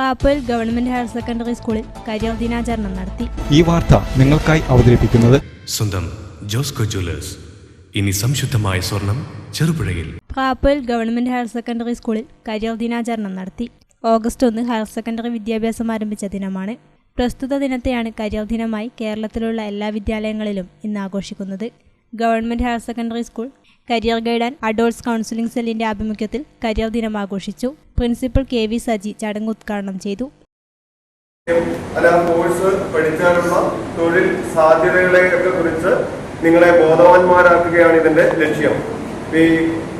കാപ്പയിൽ government higher secondary സ്കൂളിൽ career ദിനാചരണം നടത്തി. ഈ വാർത്ത നിങ്ങൾക്കായി അവതരിപ്പിക്കുന്നത് സ്വന്തം ജോസ്കോ ജ്വല്ലേഴ്സ്. ഇനി സംശുദ്ധമായ സ്വർണം ചെറുപുഴയിൽ. കാപ്പയിൽ ഗവൺമെന്റ് ഹയർ സെക്കൻഡറി സ്കൂളിൽ കരിയർ ദിനാചരണം നടത്തി. ഓഗസ്റ്റ് ഒന്ന് ഹയർ സെക്കൻഡറി വിദ്യാഭ്യാസം ആരംഭിച്ച ദിനമാണ്. പ്രസ്തുത ദിനത്തെയാണ് കരിയർ ദിനമായി കേരളത്തിലുള്ള എല്ലാ വിദ്യാലയങ്ങളിലും ഇന്ന് ആഘോഷിക്കുന്നത്. Government higher secondary school career guide and adults counselling സെല്ലിന്റെ ആഭിമുഖ്യത്തിൽ കരിയർ ദിനം ആഘോഷിച്ചു. പ്രിൻസിപ്പൽ കെ വി സജി ചടങ്ങ് ഉദ്ഘാടനം ചെയ്തു. അല്ല കോഴ്സ് പഠിച്ചാലുള്ള തൊഴിൽ സാധ്യതകളെ ഒക്കെ കുറിച്ച് നിങ്ങളെ ബോധവാന്മാരാക്കുകയാണ് ഇതിന്റെ ലക്ഷ്യം. ഈ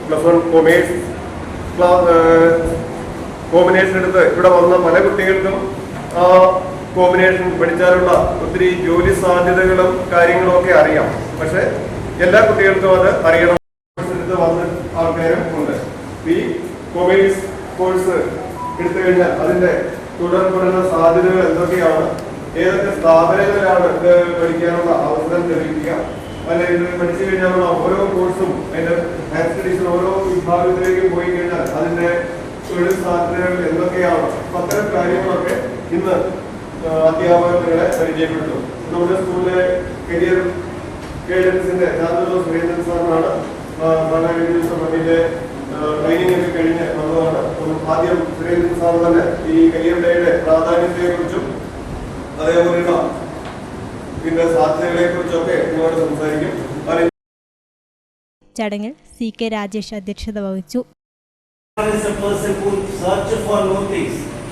പ്ലസ് വൺ കൊമേഴ്സ് കോമ്പിനേഷൻ എടുത്ത് ഇവിടെ വന്ന പല കുട്ടികൾക്കും ആ കോമ്പിനേഷൻ പഠിച്ചാലുള്ള ഒത്തിരി ജോലി സാധ്യതകളും കാര്യങ്ങളും ഒക്കെ അറിയാം. പക്ഷെ എല്ലാ കുട്ടികൾക്കും അത് അറിയണം കോഴ്സ് എടുത്ത് വന്ന ആൾക്കാരും ഉണ്ട് ഈ കൊമേഴ്സ് കോഴ്സ് എടുത്തു കഴിഞ്ഞാൽ അതിന്റെ തുടർ പഠന സാധ്യതകൾ എന്തൊക്കെയാണ്? ഏതൊക്കെ സ്ഥാപനങ്ങളിലാണ് ഇത് പഠിക്കാനുള്ള അവസരം ലഭിക്കുക? അല്ലെങ്കിൽ പഠിച്ചു കഴിഞ്ഞാലുള്ള ഓരോ കോഴ്സും അതിന്റെ ഹയർ സ്റ്റഡീസിൽ ഓരോ വിഭാഗത്തിലേക്ക് പോയി കഴിഞ്ഞാൽ അതിന്റെ തൊഴിൽ സാധ്യതകൾ എന്തൊക്കെയാണ്? അത്തരം കാര്യങ്ങളൊക്കെ ഇന്ന് അധ്യാപകരെ പരിചയപ്പെടുത്തും നമ്മുടെ സ്കൂളിലെ കരിയർ ഗൈഡൻസിന്റെ രാജുലോ സുരേന്ദ്രൻ സാറിനാണ് പല ദിവസം അതിന്റെ ട്രെയിനിങ് ഒക്കെ കഴിഞ്ഞ് വന്നതാണ് അപ്പം ആദ്യം സുരേന്ദ്രൻ സാർ തന്നെ ഈ കരിയർ ഡേയുടെ പ്രാധാന്യത്തെ കുറിച്ചും അതേപോലെയുള്ള ഇതിന്റെ സാധ്യതകളെ കുറിച്ചൊക്കെ നിങ്ങളോട് സംസാരിക്കും ചടങ്ങിൽ സി കെ രാജേഷ് അധ്യക്ഷത വഹിച്ചു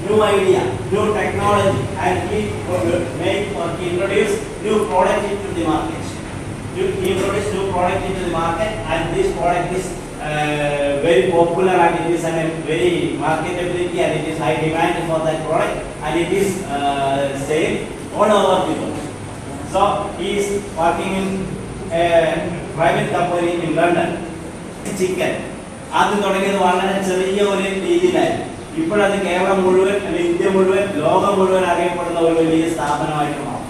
new idea, new technology, and we make or introduce new product into the market. You introduce new product into the market, and this product is uh, very popular and it is a very marketability and it is high demand for that product and it is uh, sale all over the world. So he is working in a private company in London. Chicken. ആദ്യം തുടങ്ങിയത് വളരെ ചെറിയ ഒരു രീതിയിലായിരുന്നു. ഇപ്പോഴത് കേരളം മുഴുവൻ അല്ലെങ്കിൽ India മുഴുവൻ ലോകം മുഴുവൻ അറിയപ്പെടുന്ന ഒരു വലിയ സ്ഥാപനമായിട്ട് മാറും.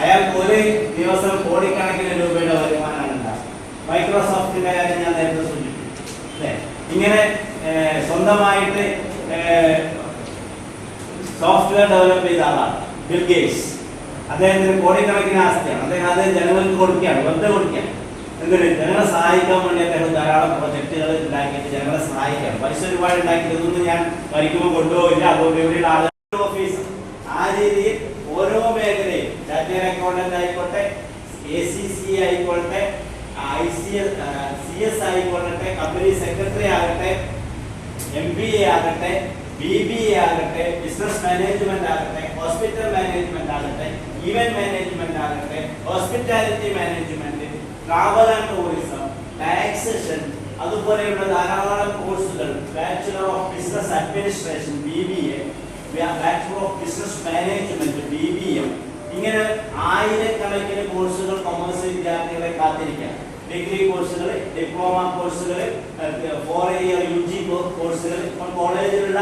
അയാൾക്ക് ഒരു ദിവസം കോടിക്കണക്കിന് രൂപയുടെ വരുമാനമാണ് ഉണ്ടാകും മൈക്രോസോഫ്റ്റിന്റെ കാര്യം ഞാൻ നേരത്തെ സൂചിപ്പിച്ചു. അല്ലേ? ഇങ്ങനെ സ്വന്തമായിട്ട് സോഫ്റ്റ്വെയർ ഡെവലപ്പ് ചെയ്ത ആളാണ് ബിൽ ഗേറ്റ്സ്. അദ്ദേഹത്തിന് കോടിക്കണക്കിന് ആസ്തിയാണ്. അദ്ദേഹം അത് ജനങ്ങൾക്ക് കൊടുക്കുകയാണ്. വെറുതെ കൊടുക്കുകയാണ്. എന്തിന് ജനങ്ങളെ സഹായിക്കാൻ വേണ്ടി അദ്ദേഹം ധാരാളം പ്രൊജക്ടുകൾ ഉണ്ടാക്കിയിട്ട് ജനങ്ങളെ സഹായിക്കാം പൈസ ഒരുപാട് ഉണ്ടാക്കിയതൊന്നും ഞാൻ മരിക്കുമ്പോൾ കൊണ്ടുപോകില്ല. അതുകൊണ്ട് ഇവിടെയുള്ള ഓഫീസ് ആ രീതിയിൽ ഓരോ മേഖലയും ചാർട്ടേഡ് അക്കൗണ്ടന്റ് ആയിക്കോട്ടെ എ സി സി ആയിക്കോട്ടെ I C S C S ആയിക്കോട്ടെ കമ്പനി സെക്രട്ടറി ആകട്ടെ എം ബി എ ആകട്ടെ ബി ബി എ ആകട്ടെ ബിസിനസ് മാനേജ്മെന്റ് ആകട്ടെ ഹോസ്പിറ്റൽ മാനേജ്മെന്റ് ആകട്ടെ ഈവന്റ് മാനേജ്മെന്റ് ആകട്ടെ hospitality management travel and tourism taxation അതുപോലെയുള്ള ധാരാളം കോഴ്സുകൾ bachelor of business administration B B A bachelor of business management B B M ഇങ്ങനെ ആയിരക്കണക്കിന് കോഴ്സുകൾ കൊമേഴ്സ് വിദ്യാർത്ഥികളെ കാത്തിരിക്കാം. ഡിഗ്രി കോഴ്സുകൾ ഡിപ്ലോമ കോഴ്സുകൾ ഫോർ ഇയർ യു ജി കോഴ്സുകൾ ഇപ്പോൾ കോളേജിലുള്ള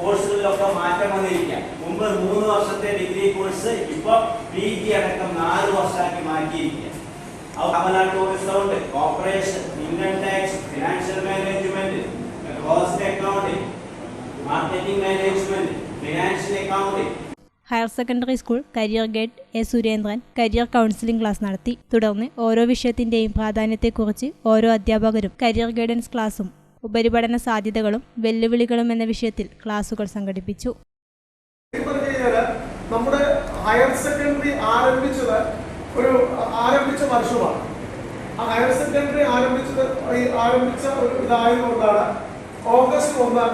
കോഴ്സുകളിലൊക്കെ മാറ്റം വന്നിരിക്കാം. മുമ്പ് മൂന്ന് വർഷത്തെ ഡിഗ്രി കോഴ്സ് ഇപ്പോൾ ജി അടക്കം നാല് വർഷമാക്കി മാറ്റിയിരിക്കുക ടൂറിസം ഉണ്ട്. Corporation income tax financial management cost accounting marketing management financial accounting. Higher secondary school career guide A Surendran career counselling class നടത്തി. തുടർന്ന് ഓരോ വിഷയത്തിന്റെയും പ്രാധാന്യത്തെക്കുറിച്ച് ഓരോ അധ്യാപകരും കരിയർ ഗൈഡൻസ് ക്ലാസും ഉപരിപഠന സാധ്യതകളും വെല്ലുവിളികളും എന്ന വിഷയത്തിൽ ക്ലാസുകൾ സംഘടിപ്പിച്ചു. നമ്മുടെ ഹയർ സെക്കൻഡറി ആരംഭിച്ചത് ഒരു ആരംഭിച്ച വർഷമാണ്. ആ ഹയർ സെക്കൻഡറി ആരംഭിച്ചത് ആരംഭിച്ച ഒരു ഇതായതുകൊണ്ടാണ് ഓഗസ്റ്റ് ഒന്ന്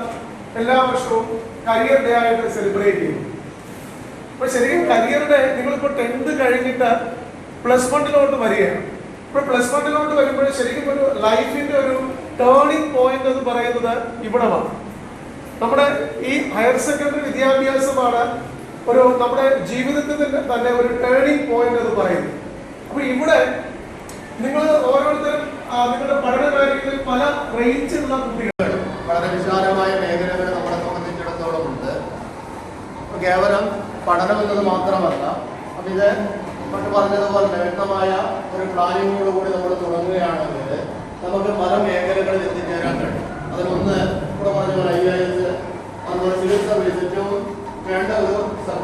എല്ലാ വർഷവും കരിയർ ഡേ ആയിട്ട് സെലിബ്രേറ്റ് ചെയ്യുന്നത്. അപ്പൊ ശരിക്കും കരിയർ ഡേ നിങ്ങളിപ്പോ ടെൻത്ത് കഴിഞ്ഞിട്ട് പ്ലസ് വണ്ണിലോട്ട് വരികയാണ്. ഇപ്പൊ പ്ലസ് വണ്ണിലോട്ട് വരുമ്പോൾ ശരിക്കും ഒരു ലൈഫിന്റെ ഒരു ടേണിംഗ് പോയിന്റ് എന്ന് പറയുന്നത് ഇവിടെ വന്നു നമ്മുടെ ഈ ഹയർ സെക്കൻഡറി വിദ്യാഭ്യാസമാണ് ഒരു നമ്മുടെ ജീവിതത്തിൽ തന്നെ ഒരു ടേണിംഗ് പോയിന്റ് എന്ന് പറയുന്നത് അപ്പൊ ഇവിടെ നിങ്ങൾ ഓരോരുത്തരും നിങ്ങളുടെ പഠന പല റേഞ്ചിലുള്ള കുട്ടികൾ വളരെ വിശാലമായ മേഖലകൾ നമ്മളെ സംബന്ധിച്ചിടത്തോളം ഉണ്ട്. കേവലം പഠനം എന്നത് മാത്രമല്ല അപ്പം ഇത് പണ്ട് പറഞ്ഞതുപോലെ വ്യക്തമായ ഒരു പ്ലാനിങ്ങോടുകൂടി നമ്മൾ തുടങ്ങുകയാണെങ്കിൽ നമുക്ക് പല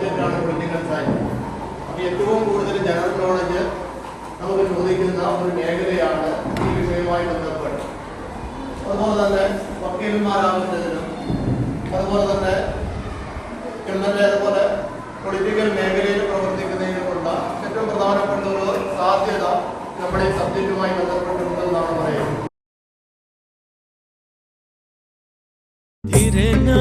സബ്ജക്റ്റാണ് പൊളിറ്റിക്കൽ സയൻസ് അപ്പോൾ ഏറ്റവും കൂടുതൽ ജനറൽ നോളജ് നമുക്ക് ചോദിക്കുന്ന ഒരു മേഖലയാണ് ഈ വിഷയവുമായി ബന്ധപ്പെട്ട്. അതുപോലെ തന്നെ വക്കീലന്മാരാകുന്നതിനും അതുപോലെ തന്നെ എം എൽ എ അതുപോലെ പൊളിറ്റിക്കൽ മേഖലയിൽ പ്രവർത്തിക്കുന്നതിനുമുള്ള ഏറ്റവും പ്രധാനപ്പെട്ട ഒരു സാധ്യത നമ്മുടെ ഈ സബ്ജക്റ്റുമായി ബന്ധപ്പെട്ടിട്ടുണ്ടെന്നാണ് പറയുന്നത്. തിരനാ